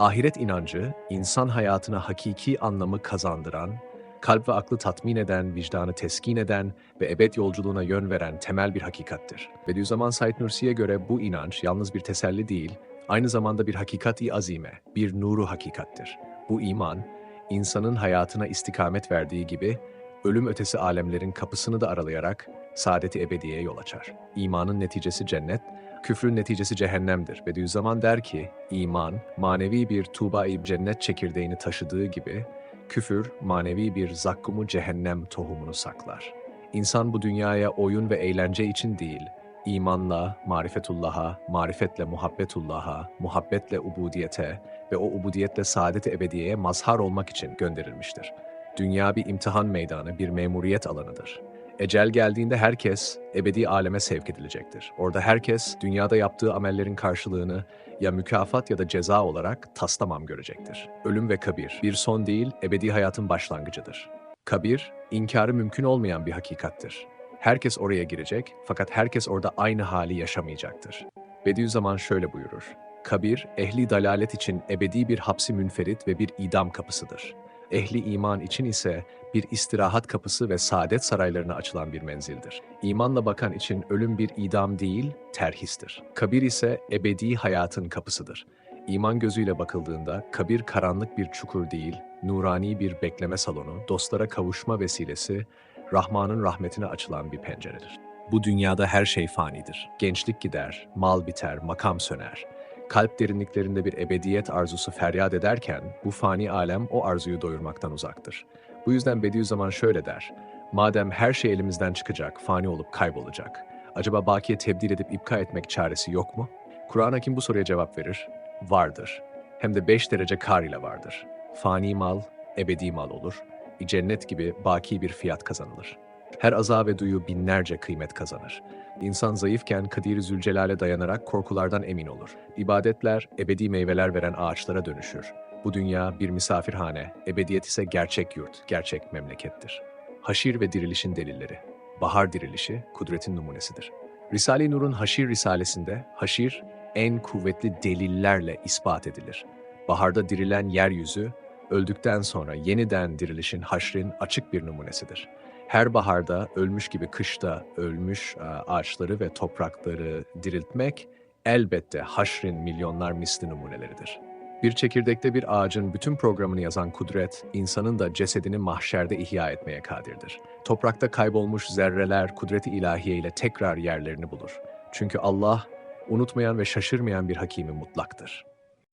Ahiret inancı, insan hayatına hakiki anlamı kazandıran, kalp ve aklı tatmin eden, vicdanı teskin eden ve ebed yolculuğuna yön veren temel bir hakikattir. Bediüzzaman Said Nursi'ye göre bu inanç yalnız bir teselli değil, aynı zamanda bir hakikat-i azime, bir nuru hakikattir. Bu iman, insanın hayatına istikamet verdiği gibi, ölüm ötesi alemlerin kapısını da aralayarak saadet-i ebediye yol açar. İmanın neticesi cennet, küfrün neticesi cehennemdir. Bediüzzaman der ki, iman, manevi bir tuğba-i cennet çekirdeğini taşıdığı gibi, küfür, manevi bir zakkumu cehennem tohumunu saklar. İnsan bu dünyaya oyun ve eğlence için değil, imanla, marifetullah'a, marifetle muhabbetullah'a, muhabbetle ubudiyete ve o ubudiyetle saadet-i ebediyeye mazhar olmak için gönderilmiştir. Dünya bir imtihan meydanı, bir memuriyet alanıdır. Ecel geldiğinde herkes ebedi aleme sevk edilecektir. Orada herkes dünyada yaptığı amellerin karşılığını ya mükafat ya da ceza olarak taslamam görecektir. Ölüm ve kabir bir son değil, ebedi hayatın başlangıcıdır. Kabir, inkarı mümkün olmayan bir hakikattir. Herkes oraya girecek fakat herkes orada aynı hali yaşamayacaktır. Bediüzzaman şöyle buyurur. Kabir, ehli dalalet için ebedi bir hapsi münferit ve bir idam kapısıdır. Ehli iman için ise bir istirahat kapısı ve saadet saraylarına açılan bir menzildir. İmanla bakan için ölüm bir idam değil, terhistir. Kabir ise ebedi hayatın kapısıdır. İman gözüyle bakıldığında kabir karanlık bir çukur değil, nurani bir bekleme salonu, dostlara kavuşma vesilesi, Rahman'ın rahmetine açılan bir penceredir. Bu dünyada her şey fanidir. Gençlik gider, mal biter, makam söner. Kalp derinliklerinde bir ebediyet arzusu feryat ederken bu fani alem o arzuyu doyurmaktan uzaktır. Bu yüzden Bediüzzaman şöyle der. Madem her şey elimizden çıkacak, fani olup kaybolacak. Acaba bakiye tebdil edip ipka etmek çaresi yok mu? Kur'an Hakim bu soruya cevap verir. Vardır. Hem de beş derece kar ile vardır. Fani mal, ebedi mal olur. Cennet gibi baki bir fiyat kazanılır. Her aza ve duyu binlerce kıymet kazanır. İnsan zayıfken Kadir-i Zülcelal'e dayanarak korkulardan emin olur. İbadetler ebedi meyveler veren ağaçlara dönüşür. Bu dünya bir misafirhane, ebediyet ise gerçek yurt, gerçek memlekettir. Haşir ve dirilişin delilleri. Bahar dirilişi, kudretin numunesidir. Risale-i Nur'un Haşir Risalesinde, haşir en kuvvetli delillerle ispat edilir. Baharda dirilen yeryüzü, öldükten sonra yeniden dirilişin haşrin açık bir numunesidir. Her baharda ölmüş gibi kışta ölmüş e, ağaçları ve toprakları diriltmek elbette haşrin milyonlar misli numuneleridir. Bir çekirdekte bir ağacın bütün programını yazan kudret, insanın da cesedini mahşerde ihya etmeye kadirdir. Toprakta kaybolmuş zerreler kudreti ilahiye ile tekrar yerlerini bulur. Çünkü Allah, unutmayan ve şaşırmayan bir hakimi mutlaktır.